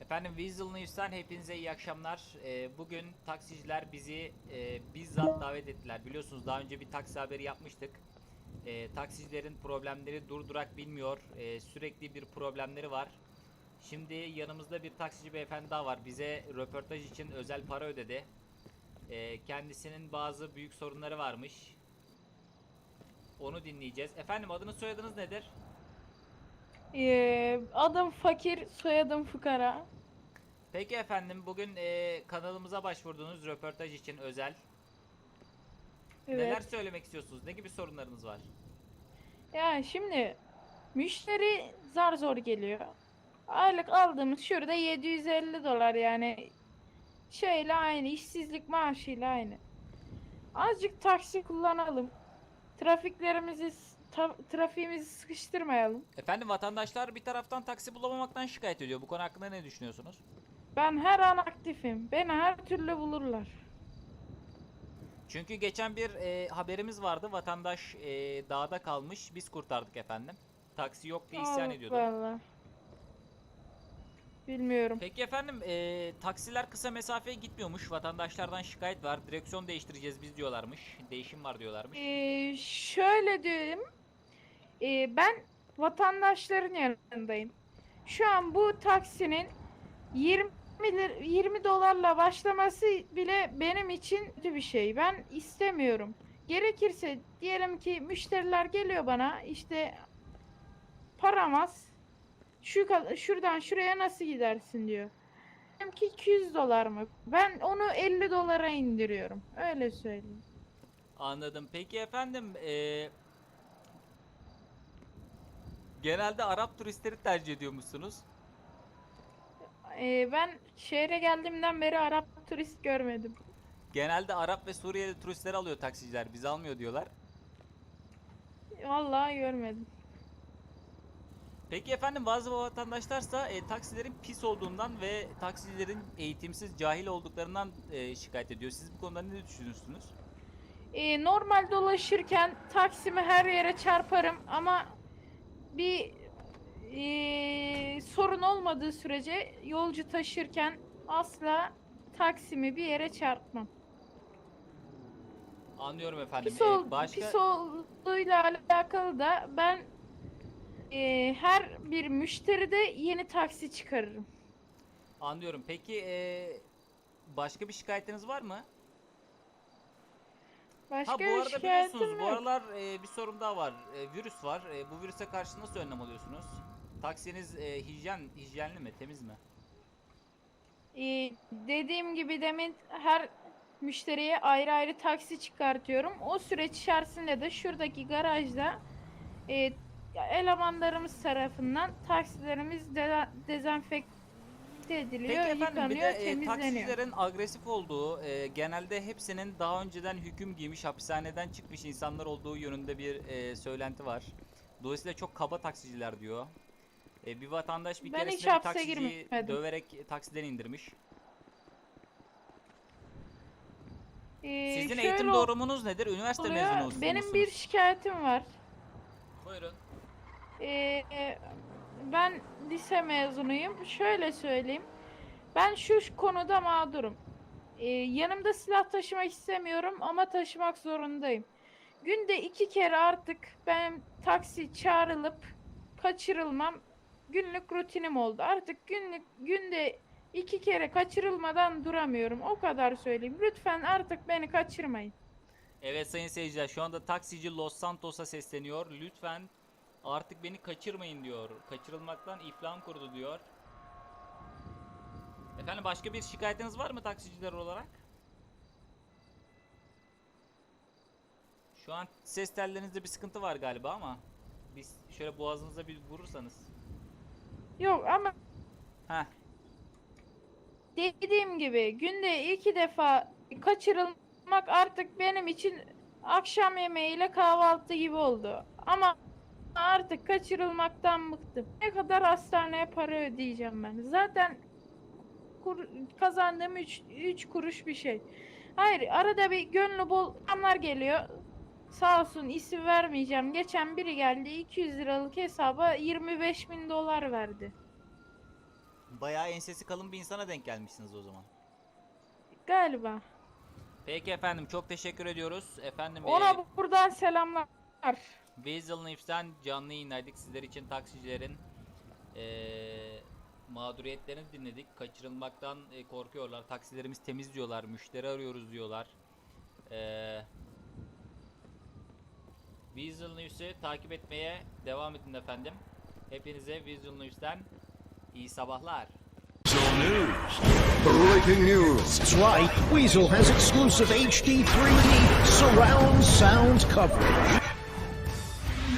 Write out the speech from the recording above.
Efendim Weasel News'tan hepinize iyi akşamlar. Ee, bugün taksiciler bizi e, bizzat davet ettiler. Biliyorsunuz daha önce bir taksi haberi yapmıştık. Ee, taksicilerin problemleri durdurak bilmiyor. Ee, sürekli bir problemleri var. Şimdi yanımızda bir taksici beyefendi daha var. Bize röportaj için özel para ödedi. Ee, kendisinin bazı büyük sorunları varmış. Onu dinleyeceğiz. Efendim adınız soyadınız nedir? Ee, adım fakir, soyadım fukara. Peki efendim bugün e, kanalımıza başvurdunuz röportaj için özel. Evet. Neler söylemek istiyorsunuz? Ne gibi sorunlarınız var? Ya şimdi müşteri zar zor geliyor. Aylık aldığımız şurada 750 dolar yani şeyle aynı, işsizlik maaşıyla aynı. Azıcık taksi kullanalım. Trafiklerimizi, ta- trafiğimizi sıkıştırmayalım. Efendim vatandaşlar bir taraftan taksi bulamamaktan şikayet ediyor. Bu konu hakkında ne düşünüyorsunuz? Ben her an aktifim. Beni her türlü bulurlar. Çünkü geçen bir e, haberimiz vardı. Vatandaş e, dağda kalmış. Biz kurtardık efendim. Taksi yok diye isyan ediyordu. Allah. Bilmiyorum. Peki efendim e, taksiler kısa mesafeye gitmiyormuş. Vatandaşlardan şikayet var. Direksiyon değiştireceğiz biz diyorlarmış. Değişim var diyorlarmış. Ee, şöyle diyeyim. Ee, ben vatandaşların yanındayım. Şu an bu taksinin 20 lir- 20 dolarla başlaması bile benim için kötü bir şey. Ben istemiyorum. Gerekirse diyelim ki müşteriler geliyor bana işte param az. Şu şuradan şuraya nasıl gidersin diyor. Diyorum ki 200 dolar mı? Ben onu 50 dolara indiriyorum. Öyle söyleyeyim. Anladım. Peki efendim eee, genelde Arap turistleri tercih ediyormuşsunuz. Ee, ben şehre geldiğimden beri Arap turist görmedim. Genelde Arap ve Suriyeli turistleri alıyor taksiciler. Bizi almıyor diyorlar. Vallahi görmedim. Peki efendim bazı vatandaşlarsa e, taksilerin pis olduğundan ve taksicilerin eğitimsiz, cahil olduklarından e, şikayet ediyor. Siz bu konuda ne düşünüyorsunuz? Ee, normal dolaşırken taksimi her yere çarparım ama bir ee, sorun olmadığı sürece yolcu taşırken asla taksimi bir yere çarpmam. Anlıyorum efendim. Pis, E, ol, başka pis olduğuyla alakalı da ben ee, her bir müşteride yeni taksi çıkarırım. anlıyorum. Peki e, başka bir şikayetiniz var mı? Başka ha bu bir arada şikayetim biliyorsunuz bu yok. aralar e, bir sorun daha var. E, virüs var. E, bu virüse karşı nasıl önlem alıyorsunuz? Taksiniz e, hijyen hijyenli mi, temiz mi? Ee, dediğim gibi demin her müşteriye ayrı ayrı taksi çıkartıyorum. O süreç içerisinde de şuradaki garajda e, elemanlarımız tarafından taksilerimiz de, dezenfekte ediliyor, Peki efendim bir yıkanıyor, de e, temizleniyor. taksicilerin agresif olduğu, e, genelde hepsinin daha önceden hüküm giymiş, hapishaneden çıkmış insanlar olduğu yönünde bir e, söylenti var. Dolayısıyla çok kaba taksiciler diyor. E, bir vatandaş bir Ben hiç keresinde bir hapse taksiciyi girmedim. döverek taksiden indirmiş. Ee, Sizin şöyle eğitim durumunuz nedir? Üniversite oluyor, mezunu musunuz? Benim bir şikayetim var. Buyurun. Ee, ben lise mezunuyum. Şöyle söyleyeyim. Ben şu konuda mağdurum. Ee, yanımda silah taşımak istemiyorum ama taşımak zorundayım. Günde iki kere artık ben taksi çağrılıp kaçırılmam günlük rutinim oldu. Artık günlük günde iki kere kaçırılmadan duramıyorum. O kadar söyleyeyim. Lütfen artık beni kaçırmayın. Evet sayın seyirciler şu anda taksici Los Santos'a sesleniyor. Lütfen artık beni kaçırmayın diyor. Kaçırılmaktan iflam kurdu diyor. Efendim başka bir şikayetiniz var mı taksiciler olarak? Şu an ses tellerinizde bir sıkıntı var galiba ama biz şöyle boğazınıza bir vurursanız. Yok ama Heh. Dediğim gibi günde iki defa kaçırılmak artık benim için akşam yemeğiyle kahvaltı gibi oldu. Ama artık kaçırılmaktan bıktım. Ne kadar hastaneye para ödeyeceğim ben? Zaten kur, kazandığım 3 kuruş bir şey. Hayır arada bir gönlü bol adamlar geliyor. Sağ olsun isim vermeyeceğim. Geçen biri geldi 200 liralık hesaba 25 bin dolar verdi. Bayağı ensesi kalın bir insana denk gelmişsiniz o zaman. Galiba. Peki efendim çok teşekkür ediyoruz. Efendim Ona e, bu- buradan selamlar. Weasel News'ten canlı yayındaydık. Sizler için taksicilerin eee mağduriyetlerini dinledik. Kaçırılmaktan e, korkuyorlar. Taksilerimiz temiz diyorlar. Müşteri arıyoruz diyorlar. Eee Weasel News'ü takip etmeye devam edin efendim. Hepinize Weasel News'ten iyi sabahlar. Breaking news. That's right, Weasel has exclusive HD 3D surround sound coverage.